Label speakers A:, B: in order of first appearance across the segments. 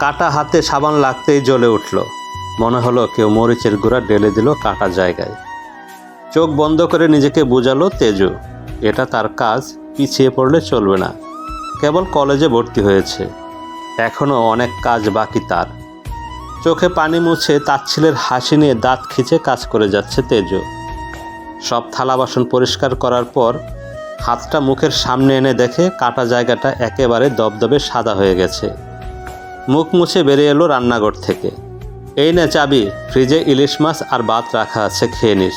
A: কাটা হাতে সাবান লাগতেই জ্বলে উঠল। মনে হলো কেউ মরিচের গুঁড়া ঢেলে দিল কাটা জায়গায়। চোখ বন্ধ করে নিজেকে বোঝালো তেজু। এটা তার কাজ, পিছিয়ে পড়লে চলবে না। কেবল কলেজে ভর্তি হয়েছে। এখনও অনেক কাজ বাকি তার। চোখে পানি মুছে তাচ্ছিলের হাসি নিয়ে দাঁত খিচে কাজ করে যাচ্ছে তেজু। সব থালা বাসন পরিষ্কার করার পর হাতটা মুখের সামনে এনে দেখে কাটা জায়গাটা একেবারে দবদবে সাদা হয়ে গেছে। মুখ মুছে বেরিয়ে এলো রান্নাঘর থেকে। এই না চাবি, ফ্রিজে ইলিশ মাছ আর ভাত রাখা আছে, খেয়ে নিস।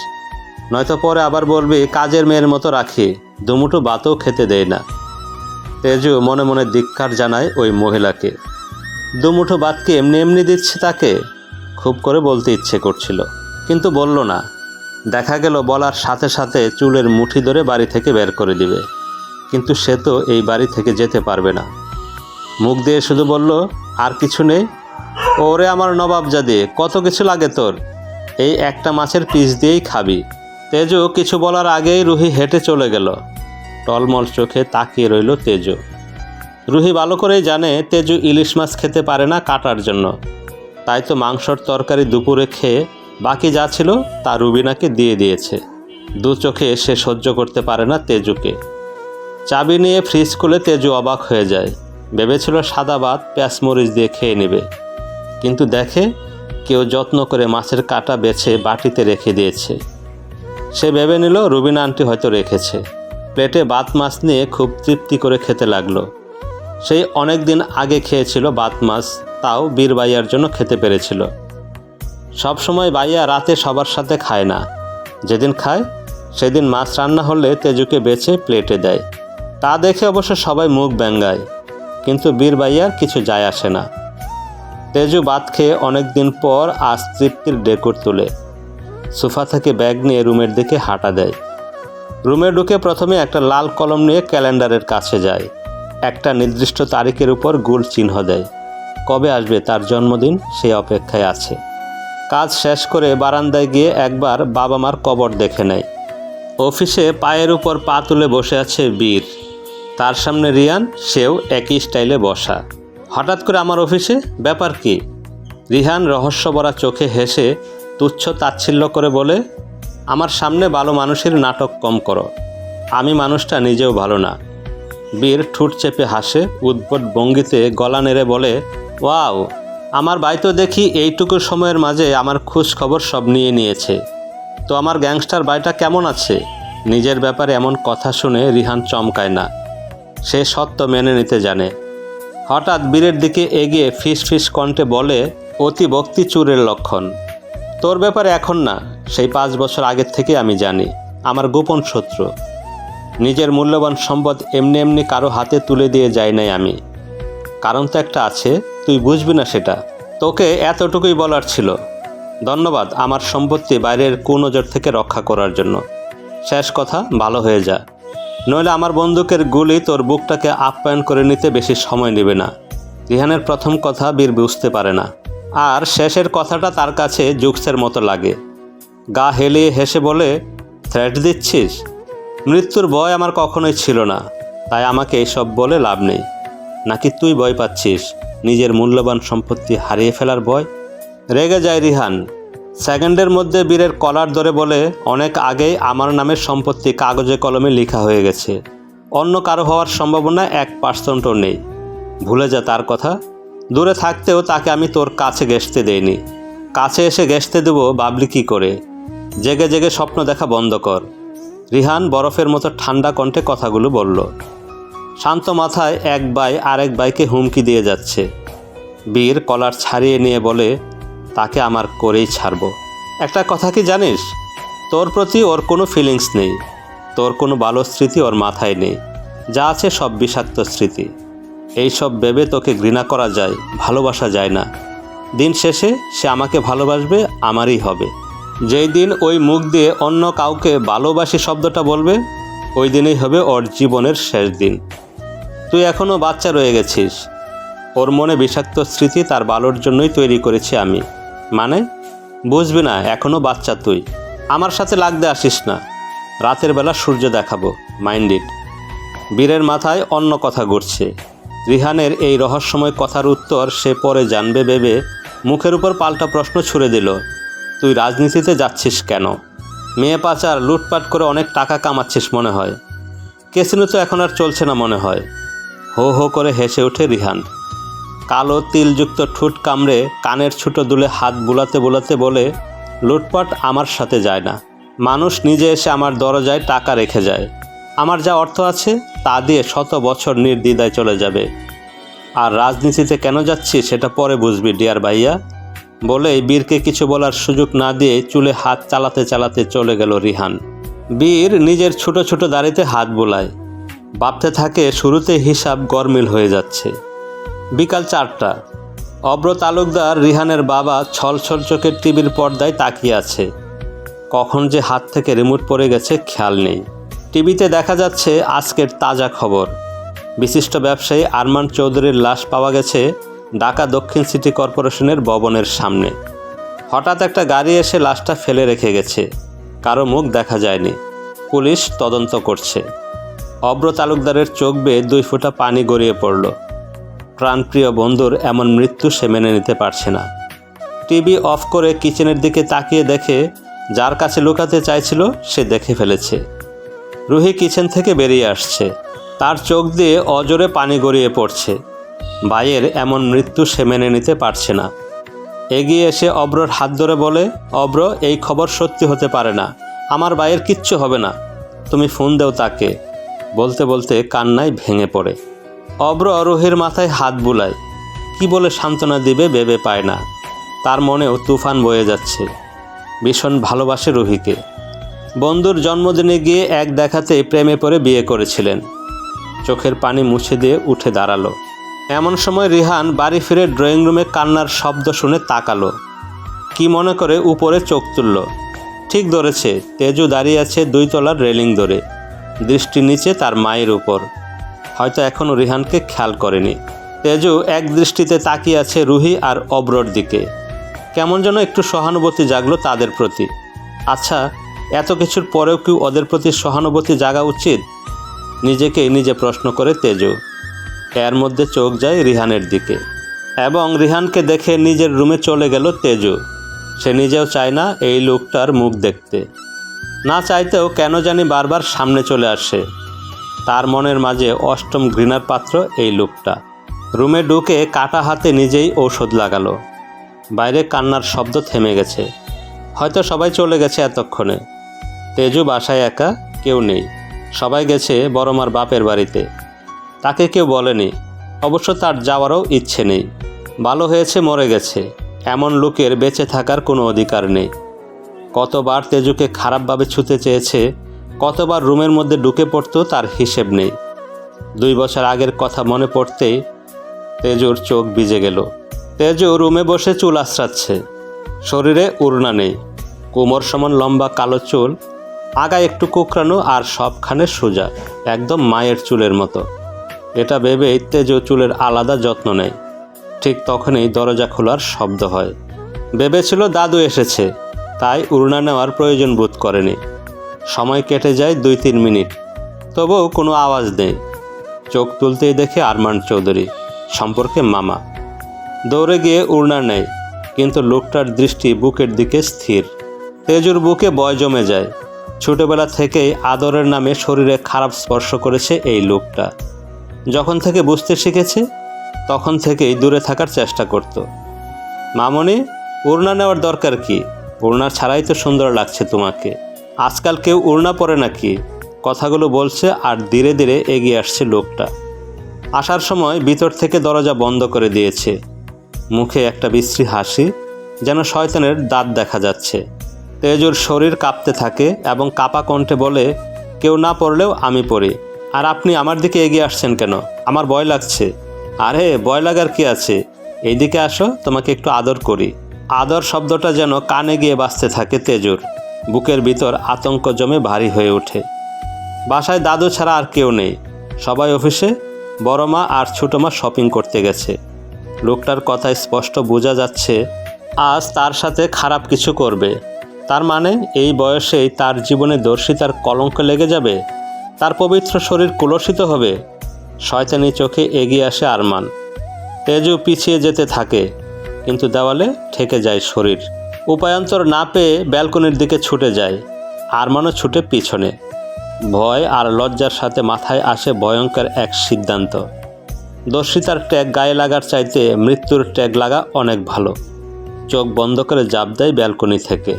A: নয়তো পরে আবার বলবি, কাজের মেয়ের মতো রাখি দুমুটো ভাতও খেতে দেয় না। তেজু মনে মনে ধিক্কার জানায় ওই মহিলাকে। দুমুঠো ভাতকে এমনি এমনি দিচ্ছে তাকে? খুব করে বলতে ইচ্ছে করছিল, কিন্তু বলল না। দেখা গেল বলার সাথে সাথে চুলের মুঠি ধরে বাড়ি থেকে বের করে দিবে, কিন্তু সে তো এই বাড়ি থেকে যেতে পারবে না। মুখ দিয়ে শুধু বলল, আর কিছু নেই? ওরে আমার নবাবজাদি, কত কিছু লাগে তোর? এই একটা মাছের পিস দিয়েই খাবি। তেজু কিছু বলার আগেই রুহি হেঁটে চলে গেল। টলমল চোখে তাকিয়ে রইল তেজু। রুহি ভালো করেই জানে তেজু ইলিশ মাছ খেতে পারে না কাটার জন্য। তাই তো মাংসর তরকারি দুপুরে খেয়ে বাকি যা ছিল তা রুবিনাকে দিয়ে দিয়েছে। দু চোখে সে সহ্য করতে পারে না তেজুকে। চাবি নিয়ে ফ্রিজ খুলে তেজু অবাক হয়ে যায়। ভেবেছিল সাদা ভাত, পেঁয়াজ মরিচ দিয়ে খেয়ে নেবে। কিন্তু দেখে কেউ যত্ন করে মাছের কাটা বেছে বাটিতে রেখে দিয়েছে। সে ভেবে নিল, রুবিনা আন্টি হয়তো রেখেছে। প্লেটে বাত মাছ নিয়ে খুব তৃপ্তি করে খেতে লাগল। সেই অনেক দিন আগে খেয়েছিল বাত মাছ, তাও বীর বাইয়ার জন্য খেতে পেরেছিল। সব সময় বাইয়া রাতে সবার সাথে খায় না। যেদিন খায়, সেদিন মাছ রান্না হলে তেজুকে বেছে প্লেটে দেয়। তা দেখে অবশ্য সবাই মুখ ব্যঙ্গায় কিন্তু বীর বাইয়ার কিছু যায় আসে না। তেজু ভাত খেয়ে অনেক দিন পর আজ তৃপ্তির ডেকুর তুলে। সোফা থেকে ব্যাগ নিয়ে রুমের দিকে হাঁটা দেয়। রুমে ঢুকে প্রথমে একটা লাল কলম নিয়ে ক্যালেন্ডারের কাছে যায়। একটা নির্দিষ্ট তারিখের উপর গুল চিহ্ন দেয়। কবে আসবে তার জন্মদিন সে অপেক্ষায় আছে। কাজ শেষ করে বারান্দায় গিয়ে একবার বাবা মার কবর দেখে নেয়। অফিসে পায়ের উপর পা তুলে বসে আছে বীর। তার সামনে রিয়ান, সেও একই স্টাইলে বসা। হঠাৎ করে আমার অফিসে, ব্যাপার কি? রিহান রহস্য রহস্যভরা চোখে হেসে তুচ্ছ তাচ্ছিল্য করে বলে, আমার সামনে ভালো মানুষের নাটক কম করো। আমি মানুষটা নিজেও ভালো না। বীর ঠুট চেপে হাসে, উদ্ভট ভঙ্গিতে গলা নেড়ে বলে, ওয়াও, আমার ভাই তো দেখি এইটুকু সময়ের মাঝে আমার খোঁজ খবর সব নিয়ে নিয়েছে। তো আমার গ্যাংস্টার ভাইটা কেমন আছে? নিজের ব্যাপারে এমন কথা শুনে রিহান চমকায় না। সে সত্য মেনে নিতে জানে। হঠাৎ বীরের দিকে এগিয়ে ফিস ফিস কণ্ঠে বলে, অতি ভক্তি চুরের লক্ষণ। তোর ব্যাপারে এখন না, সেই পাঁচ বছর আগের থেকে আমি জানি, আমার গোপন শত্রু। নিজের মূল্যবান সম্পদ এমনি এমনি কারও হাতে তুলে দিয়ে যাই নাই আমি। কারণ তো একটা আছে, তুই বুঝবি না সেটা। তোকে এতটুকুই বলার ছিল। ধন্যবাদ আমার সম্পত্তি বাইরের কুনজর থেকে রক্ষা করার জন্য। শেষ কথা, ভালো হয়ে যা। নইলে আমার বন্দুকের গুলি তোর বুকটাকে আপ্যায়ন করে নিতে বেশি সময় নেবে না। রিহানের প্রথম কথা বীর বুঝতে পারে না। আর শেষের কথাটা তার কাছে জুক্সের মতো লাগে। গা হেলিয়ে হেসে বলে থ্রেট দিচ্ছিস? মৃত্যুর ভয় আমার কখনোই ছিল না। তাই আমাকে এইসব বলে লাভ নেই। নাকি তুই ভয় পাচ্ছিস? নিজের মূল্যবান সম্পত্তি হারিয়ে ফেলার ভয়? রেগে যায় রিহান। সেকেন্ডের মধ্যে বীরের কলার ধরে বলে, অনেক আগেই আমার নামের সম্পত্তি কাগজে কলমে লেখা হয়ে গেছে। অন্য কারও হওয়ার সম্ভাবনা এক পার্সেন্টও নেই। ভুলে যা তার কথা। দূরে থাকতেও তাকে আমি তোর কাছে ঘেসতে দেইনি। কাছে এসে ঘেসতে দেবো বাবলি কী করে? জেগে জেগে স্বপ্ন দেখা বন্ধ কর। রিহান বরফের মতো ঠান্ডা কণ্ঠে কথাগুলো বলল। শান্ত মাথায় এক বাই আরেক বাইকে হুমকি দিয়ে যাচ্ছে। বীর কলার ছাড়িয়ে নিয়ে বলে তাকে আমার করেই ছাড়বো। একটা কথা কি জানিস? তোর প্রতি ওর কোনো ফিলিংস নেই। তোর কোনো ভালো স্মৃতি ওর মাথায় নেই। যা আছে সব বিষাক্ত স্মৃতি। এই সব ভেবে তোকে ঘৃণা করা যায়, ভালোবাসা যায় না। দিন শেষে সে আমাকে ভালোবাসবে, আমারই হবে। যেই দিন ওই মুখ দিয়ে অন্য কাউকে ভালোবাসি শব্দটা বলবে, ওই দিনেই হবে ওর জীবনের শেষ দিন। তুই এখনও বাচ্চা রয়ে গেছিস। ওর মনে বিষাক্ত স্মৃতি তার ভালোর জন্যই তৈরি করেছি আমি। মানে? বুঝবি না এখনও বাচ্চা তুই। আমার সাথে লাগতে আসিস না। রাতের বেলা সূর্য দেখাবো, মাইন্ড ইট। বীরের মাথায় অন্য কথা ঘুরছে। রিহানের এই রহস্যময় কথার উত্তর সে পরে জানবে ভেবে মুখের উপর পাল্টা প্রশ্ন ছুড়ে দিল, তুই রাজনীতিতে যাচ্ছিস কেন? মেয়ে পাচার, লুটপাট করে অনেক টাকা কামাচ্ছিস মনে হয়। কেসিনো তো এখন আর চলছে না মনে হয়। হো হো করে হেসে ওঠে রিহান। কালো তিলযুক্ত ঠোঁট কামড়ে কানের ছুটো দুলে হাত বুলাতে বুলাতে বলে, লুটপাট আমার সাথে যায় না। মানুষ নিজে এসে আমার দরজায় টাকা রেখে যায়। আমার যা অর্থ আছে, তা দিয়ে শত বছর নির্দ্বিধায় চলে যাবে। আর রাজনীতিতে কেন যাচ্ছি, সেটা পরে বুঝবি, ডিয়ার ভাইয়া। বলে বীরকে কিছু বলার সুযোগ না দিয়ে চুলে হাত চালাতে চালাতে চলে গেল রিহান। বীর নিজের ছোট ছোট দাড়িতে হাত বোলায়। ভাবতে থাকে শুরুতে হিসাব গরমিল হয়ে যাচ্ছে। বিকাল চারটা। অব্র তালুকদার রিহানের বাবা ছল ছল চোখের টিভির পর্দায় তাকিয়ে আছে। কখন যে হাত থেকে রিমোট পড়ে গেছে খেয়াল নেই। টিভিতে দেখা যাচ্ছে আজকের তাজা খবর। বিশিষ্ট ব্যবসায়ী আরমান চৌধুরীর লাশ পাওয়া গেছে ঢাকা দক্ষিণ সিটি কর্পোরেশনের ভবনের সামনে। হঠাৎ একটা গাড়ি এসে লাশটা ফেলে রেখে গেছে। কারও মুখ দেখা যায়নি। পুলিশ তদন্ত করছে। অব্র তালুকদারের চোখ বেয়ে দুই ফোঁটা পানি গড়িয়ে পড়ল। প্রাণপ্রিয় বন্ধুর এমন মৃত্যু সে মেনে নিতে পারছে না। টিভি অফ করে কিচেনের দিকে তাকিয়ে দেখে, যার কাছে লুকাতে চাইছিল, সে দেখে ফেলেছে। রুহি কিচেন থেকে বেরিয়ে আসছে। তার চোখ দিয়ে অজরে পানি গড়িয়ে পড়ছে। ভাইয়ের এমন মৃত্যু সে মেনে নিতে পারছে না। এগিয়ে এসে অব্রর হাত ধরে বলে, অব্র, এই খবর সত্যি হতে পারে না। আমার ভাইয়ের কিচ্ছু হবে না। তুমি ফোন দেও তাকে। বলতে বলতে কান্নায় ভেঙে পড়ে। অব্র রুহির মাথায় হাত বুলায়। কি বলে সান্ত্বনা দিবে ভেবে পায় না। তার মনেও তুফান বয়ে যাচ্ছে। ভীষণ ভালোবাসে রোহিকে। বন্ধুর জন্মদিনে গিয়ে এক দেখাতে প্রেমে পড়ে বিয়ে করেছিলেন। চোখের পানি মুছে দিয়ে উঠে দাঁড়াল। এমন সময় রিহান বাড়ি ফিরে ড্রয়িং রুমে কান্নার শব্দ শুনে তাকালো। কি মনে করে উপরে চোখ তুলল। ঠিক ধরেছে, তেজু দাঁড়িয়ে আছে দুই তলার রেলিং ধরে। দৃষ্টি নিচে তার মায়ের উপর। হয়তো এখনও রিহানকে খেয়াল করেনি। তেজু এক দৃষ্টিতে তাকিয়ে আছে রুহি আর অব্রর দিকে। কেমন যেন একটু সহানুভূতি জাগলো তাদের প্রতি। আচ্ছা এত কিছুর পরেও কি ওদের প্রতি সহানুভূতি জাগা উচিত? নিজেকেই নিজে প্রশ্ন করে তেজু। এর মধ্যে চোখ যায় রিহানের দিকে। এবং রিহানকে দেখে নিজের রুমে চলে গেল তেজু। সে নিজেও চায় না এই লোকটার মুখ দেখতে। না চাইতেও কেন জানি বারবার সামনে চলে আসে। তার মনের মাঝে অষ্টম ঘৃণার পাত্র এই লোকটা। রুমে ঢুকে কাটা হাতে নিজেই ঔষধ লাগালো। বাইরে কান্নার শব্দ থেমে গেছে। হয়তো সবাই চলে গেছে এতক্ষণে। তেজু বাসায় একা, কেউ নেই। সবাই গেছে বড়মার বাপের বাড়িতে। তাকে কেউ বলেনি। অবশ্য তার যাওয়ারও ইচ্ছে নেই। ভালো হয়েছে, মরে গেছে। এমন লোকের বেঁচে থাকার কোনো অধিকার নেই। কতবার তেজুকে খারাপভাবে ছুতে চেয়েছে কতবার রুমের মধ্যে ঢুকে পড়তো তার হিসেব নেই। দুই বছর আগের কথা মনে পড়তেই তেজুর চোখ ভিজে গেল। তেজু রুমে বসে চুল আশ্রাচ্ছে শরীরে উড়না নেই। কোমর সমান লম্বা কালো চুল। আগায় একটু কোকড়ানো আর সবখানে সোজা, একদম মায়ের চুলের মতো। এটা ভেবেই তেজু চুলের আলাদা যত্ন নেয়। ঠিক তখনই দরজা খোলার শব্দ হয়। ভেবেছিল দাদু এসেছে, তাই উড়না নেওয়ার প্রয়োজন বোধ করেনি। সময় কেটে যায় দুই তিন মিনিট। তবুও কোনো আওয়াজ নেই। চোখ তুলতেই দেখে আরমান চৌধুরী, সম্পর্কে মামা। দৌড়ে গিয়ে উড়না নেয়, কিন্তু লোকটার দৃষ্টি বুকের দিকে স্থির। তেজুর বুকে বয় জমে যায়। ছোটবেলা থেকেই আদরের নামে শরীরে খারাপ স্পর্শ করেছে এই লোকটা। যখন থেকে বুঝতে শিখেছে, তখন থেকেই দূরে থাকার চেষ্টা করত। মামনি, উড়না নেওয়ার দরকার কি? উড়না ছাড়াই তো সুন্দর লাগছে তোমাকে। আজকাল কেউ উড়না পরে নাকি? কথাগুলো বলছে আর ধীরে ধীরে এগিয়ে আসছে লোকটা। আসার সময় ভিতর থেকে দরজা বন্ধ করে দিয়েছে। মুখে একটা বিশ্রী হাসি, যেন শয়তানের দাঁত দেখা যাচ্ছে। তেজুর শরীর কাঁপতে থাকে এবং কাপা কণ্ঠে বলে, কেউ না পড়লেও আমি পড়ি। আর আপনি আমার দিকে এগিয়ে আসছেন কেন? আমার ভয় লাগছে। আরে, ভয় লাগার কি আছে? এইদিকে আসো, তোমাকে একটু আদর করি। আদর শব্দটা যেন কানে গিয়ে বাঁচতে থাকে তেজুর। বুকের ভিতর আতঙ্ক জমে ভারী হয়ে ওঠে। বাসায় দাদু ছাড়া আর কেউ নেই। সবাই অফিসে, বড় মা আর ছোটো মা শপিং করতে গেছে। লোকটার কথায় স্পষ্ট বোঝা যাচ্ছে, আজ তার সাথে খারাপ কিছু করবে। তার মানে এই বয়সেই তার জীবনে দর্শিতার কলঙ্ক লেগে যাবে? তার পবিত্র শরীর কুলসিত হবে? শয়তানি চোখে এগিয়ে আসে আরমান। তেজু পিছিয়ে যেতে থাকে, কিন্তু দেওয়ালে ঠেকে যায় শরীর। উপায়ন্তর না পেয়ে ব্যালকনির দিকে ছুটে যায়। আরমানও ছুটে পিছনে। ভয় আর লজ্জার সাথে মাথায় আসে ভয়ঙ্কর এক সিদ্ধান্ত। দর্শিতার ট্যাগ গায়ে লাগার চাইতে মৃত্যুর ট্যাগ লাগা অনেক ভালো। চোখ বন্ধ করে জাপ দেয় ব্যালকনি থেকে।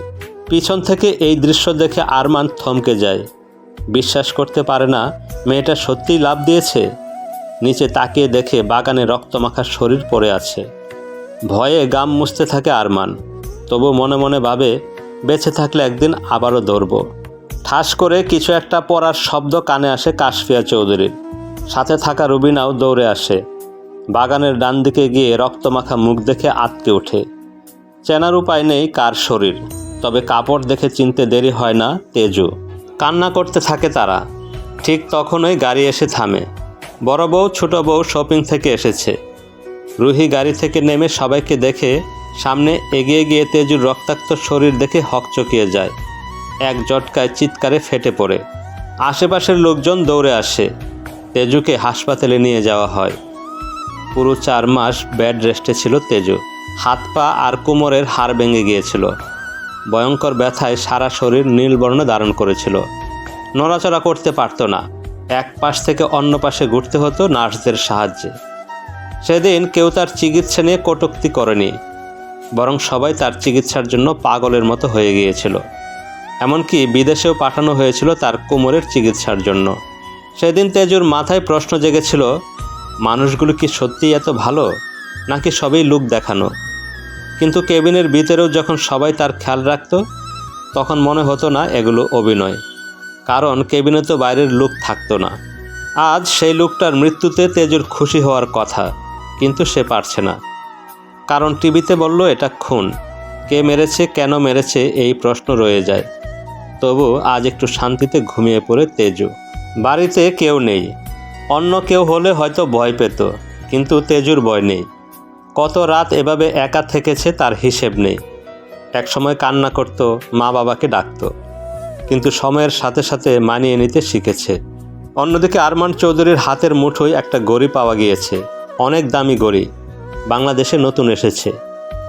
A: পিছন থেকে এই দৃশ্য দেখে আরমান থমকে যায়। বিশ্বাস করতে পারে না, মেয়েটা সত্যিই লাভ দিয়েছে? নিচে তাকিয়ে দেখে বাগানে রক্তমাখা শরীর পড়ে আছে। ভয়ে গাম মুছতে থাকে আরমান। তবু মনে মনে ভাবে, বেঁচে থাকলে একদিন আবারও দৌড়ব ঠাস করে কিছু একটা পড়ার শব্দ কানে আসে কাশফিয়া চৌধুরীর। সাথে থাকা রুবিনাও দৌড়ে আসে। বাগানের ডান দিকে গিয়ে রক্তমাখা মুখ দেখে আটকে ওঠে। চেনার উপায় নেই কার শরীর, তবে কাপড় দেখে চিনতে দেরি হয় না তেজু। কান্না করতে থাকে তারা। ঠিক তখনই গাড়ি এসে থামে। বড় বউ, ছোট বউ শপিং থেকে এসেছে। রুহি গাড়ি থেকে নেমে সবাইকে দেখে সামনে এগিয়ে গিয়ে তেজুর রক্তাক্ত শরীর দেখে হকচকিয়ে যায়। এক জটকায় চিৎকারে ফেটে পড়ে। আশেপাশের লোকজন দৌড়ে আসে। তেজুকে হাসপাতালে নিয়ে যাওয়া হয়। পুরো চার মাস ব্যাড রেস্টে ছিল তেজু। হাত পা আর কোমরের হাড় ভেঙে গিয়েছিল। ভয়ঙ্কর ব্যথায় সারা শরীর নীলবর্ণ ধারণ করেছিল। নড়াচড়া করতে পারত না। এক পাশ থেকে অন্য পাশে ঘুরতে হতো নার্সদের সাহায্যে। সেদিন কেউ তার চিকিৎসা নিয়ে কটুক্তি করেনি। বরং সবাই তার চিকিৎসার জন্য পাগলের মতো হয়ে গিয়েছিল। এমনকি বিদেশেও পাঠানো হয়েছিল তার কোমরের চিকিৎসার জন্য। সেদিন তেজুর মাথায় প্রশ্ন জেগেছিল, মানুষগুলো কি সত্যিই এত ভালো? নাকি সবই লুক দেখানো? কিন্তু কেবিনের ভিতরেও যখন সবাই তার খেয়াল রাখত, তখন মনে হতো না এগুলো অভিনয়। কারণ কেবিনে তো বাইরের লুক থাকতো না। আজ সেই লোকটার মৃত্যুতে তেজুর খুশি হওয়ার কথা, কিন্তু সে পারছে না। কারণ টিভিতে বলল, এটা খুন। কে মেরেছে, কেন মেরেছে, এই প্রশ্ন রয়ে যায়। তবু আজ একটু শান্তিতে ঘুমিয়ে পড়ে তেজু। বাড়িতে কেউ নেই। অন্য কেউ হলে হয়তো ভয় পেত, কিন্তু তেজুর ভয় নেই। কত রাত এভাবে একা থেকেছে তার হিসেব নেই। একসময় কান্না করত, মা বাবাকে ডাকত। কিন্তু সময়ের সাথে সাথে মানিয়ে নিতে শিখেছে। অন্যদিকে আরমান চৌধুরীর হাতের মুঠোয় একটা গড়ি পাওয়া গিয়েছে। অনেক দামি গড়ি। বাংলাদেশে নতুন এসেছে।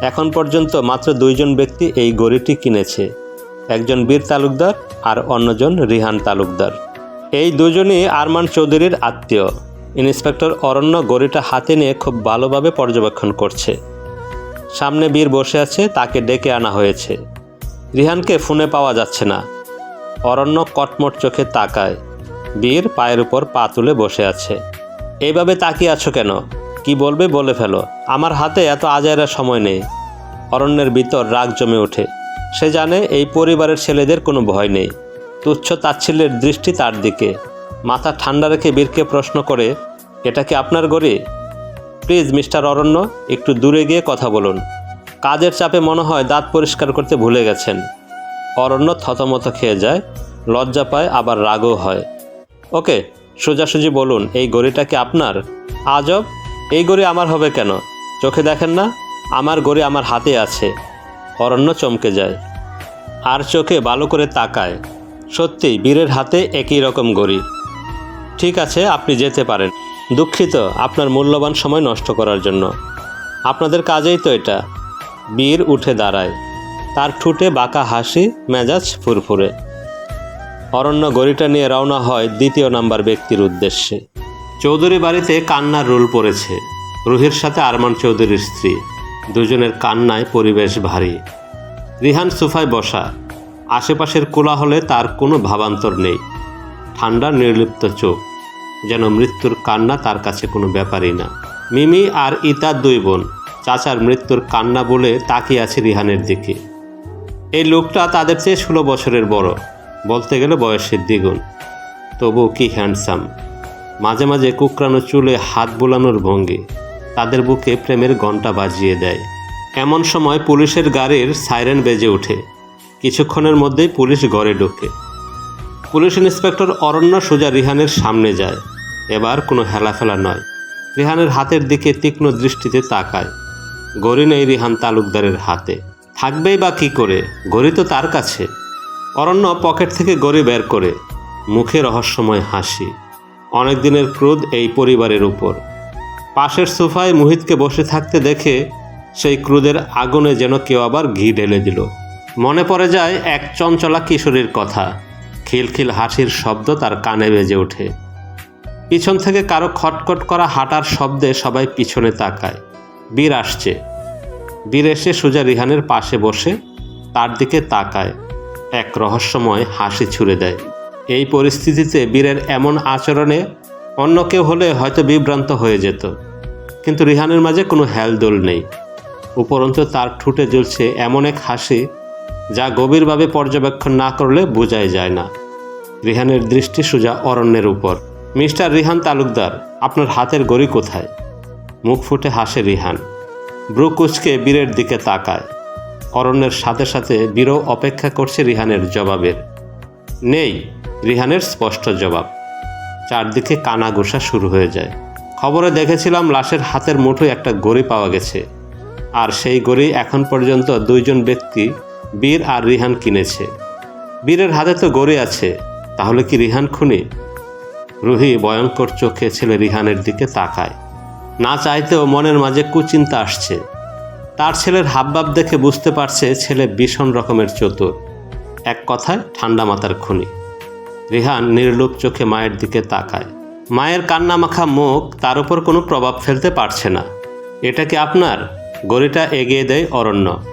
A: এখন পর্যন্ত মাত্র দুইজন ব্যক্তি এই গড়িটি কিনেছে, একজন বীর তালুকদার আর অন্যজন রিহান তালুকদার। এই দুজনই আরমান চৌধুরীর আত্মীয়। ইন্সপেক্টর অরণ্য গড়িটা হাতে নিয়ে খুব ভালোভাবে পর্যবেক্ষণ করছে। সামনে বীর বসে আছে, তাকে ডেকে আনা হয়েছে। রিহানকে ফোনে পাওয়া যাচ্ছে না। অরণ্য কটমট চোখে তাকায়। বীর পায়ের উপর পা তুলে বসে আছে। এইভাবে তাকিয়ে আছো কেন? কি বলবে বলে ফেলো। আমার হাতে এত আজাইরা সময় নেই। অরণ্যের ভিতর রাগ জমে ওঠে। সে জানে এই পরিবারের ছেলেদের কোনো ভয় নেই। তুচ্ছ তাচ্ছিল্যের দৃষ্টি তার দিকে। মাথা ঠান্ডা রেখে বীরকে প্রশ্ন করে, এটা কি আপনার গড়ি? প্লিজ, মিস্টার অরণ্য, একটু দূরে গিয়ে কথা বলুন। কাজের চাপে মনে হয় দাঁত পরিষ্কার করতে ভুলে গেছেন। অরণ্য থতমত খেয়ে যায়, লজ্জা পায়, আবার রাগও হয়। ওকে, সোজাসুজি বলুন, এই গড়িটা কি আপনার? আজব এই গড়ি আমার হবে কেন? চোখে দেখেন না? আমার গড়ি আমার হাতে আছে। অরণ্য চমকে যায়। আর চোখে ভালো করে তাকায়। সত্যি, বীরের হাতে একই রকম গড়ি। ঠিক আছে, আপনি যেতে পারেন। দুঃখিত, আপনার মূল্যবান সময় নষ্ট করার জন্য। আপনাদের কাজেই তো এটা। বীর উঠে দাঁড়ায়। তার ঠুটে বাঁকা হাসি, মেজাজ ফুরফুরে। অরণ্য গড়িটা নিয়ে রওনা হয় দ্বিতীয় নাম্বার ব্যক্তির উদ্দেশ্যে। চৌধুরী বাড়িতে কান্নার রোল পড়েছে। রুহির সাথে আরমান চৌধুরীর স্ত্রী। দুজনের কান্নায় পরিবেশ ভারী। রিহান সোফায় বসা। আশেপাশের কোলাহলে তার কোনো ভাবান্তর নেই। ঠান্ডা, নির্লিপ্ত চোখ। যেন মৃত্যুর কান্না তার কাছে কোনো ব্যাপারই না। মিমি আর ইতার দুই বোন। চাচার মৃত্যুর কান্না বলে তাকিয়ে আছে রিহানের দিকে। এই লোকটা তাদের চেয়ে ষোলো বছরের বড়। বলতে গেলে বয়সের দ্বিগুণ। তবু কি হ্যান্ডসাম? মাঝে মাঝে কুকরানো চুলে হাত বোলানোর ভঙ্গি। তাদের বুকে প্রেমের ঘণ্টা বাজিয়ে দেয়। এমন সময় পুলিশের গাড়ির সাইরেন বেজে ওঠে। কিছুক্ষণের মধ্যেই পুলিশ ঘরে ঢোকে। পুলিশ ইন্সপেক্টর অরণ্য সোজা রিহানের সামনে যায়। এবার কোনো হেলাফেলা নয়। রিহানের হাতের দিকে তীক্ষ্ণ দৃষ্টিতে তাকায়। গড়ি নেই রিহান তালুকদারের হাতে। থাকবেই বা কী করে? গড়ি তো তার কাছে। অরণ্য পকেট থেকে গড়ি বের করে। মুখে রহস্যময় হাসি। অনেক দিনের ক্রোধ এই পরিবারের উপর। পাশের সোফায় মুহিতকে বসে থাকতে দেখে সেই ক্রোধের আগুনে যেন কেউ আবার ঘি ঢেলে দিল। মনে পড়ে যায় এক চঞ্চলা কিশোরীর কথা। খিলখিল হাসির শব্দ তার কানে বেজে ওঠে। পিছন থেকে কারও খটখট করা হাঁটার শব্দে সবাই পিছনে তাকায়। বীর আসছে। বীর এসে সোজা রিহানের পাশে বসে তার দিকে তাকায়। এক রহস্যময় হাসি ছুড়ে দেয়। এই পরিস্থিতিতে বীরের এমন আচরণে অন্য কেউ হলে হয়তো বিভ্রান্ত হয়ে যেত। কিন্তু রিহানের মাঝে কোনো হেলদোল নেই। উপরন্তু তার ঠুটে জ্বলছে এমন এক হাসি যা গভীরভাবে পর্যবেক্ষণ না করলে বোঝাই যায় না। রিহানের দৃষ্টি সোজা অরণ্যের উপর। মিস্টার রিহান তালুকদার, আপনার হাতের গড়ি কোথায়? মুখ ফুটে হাসে রিহান। ব্রু কুচকে বীরের দিকে তাকায়। অরণ্যের সাথে সাথে বীরও অপেক্ষা করছে রিহানের জবাবের। নেই। রিহানের স্পষ্ট জবাব। চারদিকে কানাঘোষা শুরু হয়ে যায়। খবরে দেখেছিলাম লাশের হাতের মুঠোয় একটা গড়ি পাওয়া গেছে। আর সেই গড়ি এখন পর্যন্ত দুইজন ব্যক্তি বীর আর রিহান কিনেছে। বীরের হাতে তো গড়ি আছে, তাহলে কি রিহান খুনি? রুহি ভয়ঙ্কর চোখে ছেলে রিহানের দিকে তাকায়। না চাইতেও মনের মাঝে কুচিন্তা আসছে। তার ছেলের হাবভাব দেখে বুঝতে পারছে ছেলে ভীষণ রকমের চতুর। এক কথায় ঠান্ডা মাথার খুনি। রিহান নির্লোক চোখে মায়ের দিকে তাকায়। মায়ের কান্না মাখা মুখ তার উপর কোনো প্রভাব ফেলতে পারছে না। এটা কি আপনার? গড়িটা এগিয়ে দেয় অরণ্য।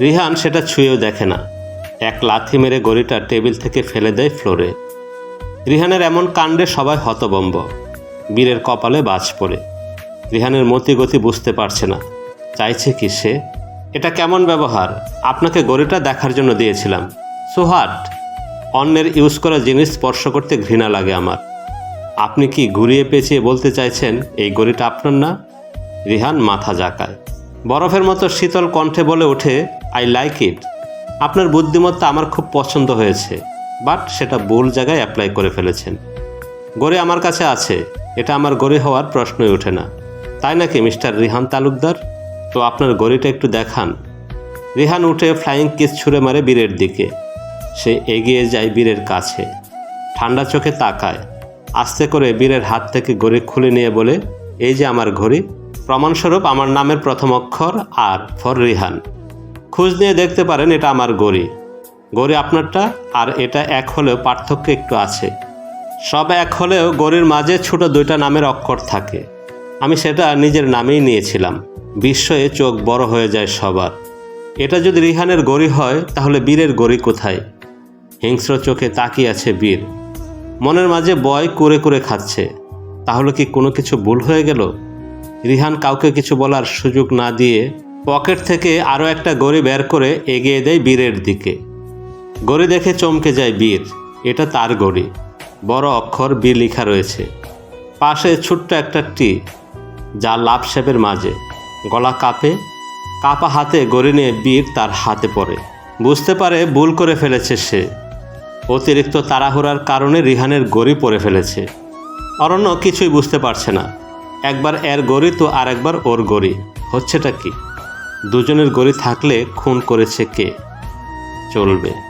A: রিহান সেটা ছুঁয়েও দেখে না। এক লাথি মেরে গড়িটা টেবিল থেকে ফেলে দেয় ফ্লোরে। রিহানের এমন কাণ্ডে সবাই হতবম্ব। বীরের কপালে বাজ পড়ে। রিহানের মতিগতি বুঝতে পারছে না। চাইছে কি সে? এটা কেমন ব্যবহার? আপনাকে গড়িটা দেখার জন্য দিয়েছিলাম। সুহাট অন্যের ইউজ করা জিনিস স্পর্শ করতে ঘৃণা লাগে আমার। আপনি কি ঘুরিয়ে পেঁচিয়ে বলতে চাইছেন, এই গড়িটা আপনার না? রিহান মাথা জাকায় বরফের মতো শীতল কণ্ঠে বলে ওঠে আই লাইক ইট আপনার বুদ্ধিমত্তা আমার খুব পছন্দ হয়েছে, বাট সেটা ভুল জায়গায় অ্যাপ্লাই করে ফেলেছেন। গড়ি আমার কাছে আছে, এটা আমার গড়ি হওয়ার প্রশ্নই ওঠে না। তাই নাকি, মিস্টার রিহান তালুকদার? তো আপনার গড়িটা একটু দেখান। রিহান উঠে ফ্লাইং কিস ছুঁড়ে মারে বীরের দিকে। সে এগিয়ে যায় বীরের কাছে। ঠান্ডা চোখে তাকায়। আস্তে করে বীরের হাত থেকে ঘড়ি খুলে নিয়ে বলে, এই যে আমার ঘড়ি, প্রমাণস্বরূপ আমার নামের প্রথম অক্ষর আর ফর রিহান। খোঁজ নিয়ে দেখতে পারেন এটা আমার গড়ি গড়ি আপনারটা আর এটা এক হলেও পার্থক্য একটু আছে। সব এক হলেও গড়ির মাঝে ছোট দুইটা নামের অক্ষর থাকে। আমি সেটা নিজের নামেই নিয়েছিলাম। বিস্ময়ে চোখ বড় হয়ে যায় সবার। এটা যদি রিহানের গড়ি হয়, তাহলে বীরের গড়ি কোথায়? হিংস্র চোখে তাকিয়ে আছে বীর। মনের মাঝে বয় করে করে খাচ্ছে। তাহলে কি কোনো কিছু ভুল হয়ে গেল? রিহান কাউকে কিছু বলার সুযোগ না দিয়ে পকেট থেকে আরও একটা গড়ি বের করে এগিয়ে দেয় বীরের দিকে। গড়ি দেখে চমকে যায় বীর। এটা তার গড়ি। বড় অক্ষর বীর লেখা রয়েছে। পাশে ছোট্ট একটা টি, যা লাভ শেপের মাঝে। গলা কাঁপে। কাপা হাতে গড়ি নিয়ে বীর তার হাতে পড়ে। বুঝতে পারে ভুল করে ফেলেছে সে। অতিরিক্ত তাড়াহুড়ার কারণে রিহানের গড়ি পড়ে ফেলেছে। অরণ্য কিছুই বুঝতে পারছে না। একবার এর গড়ি তো আর একবার ওর গড়ি। হচ্ছেটা কি? দুজনের গড়ি থাকলে খুন করেছে কে? চলবে।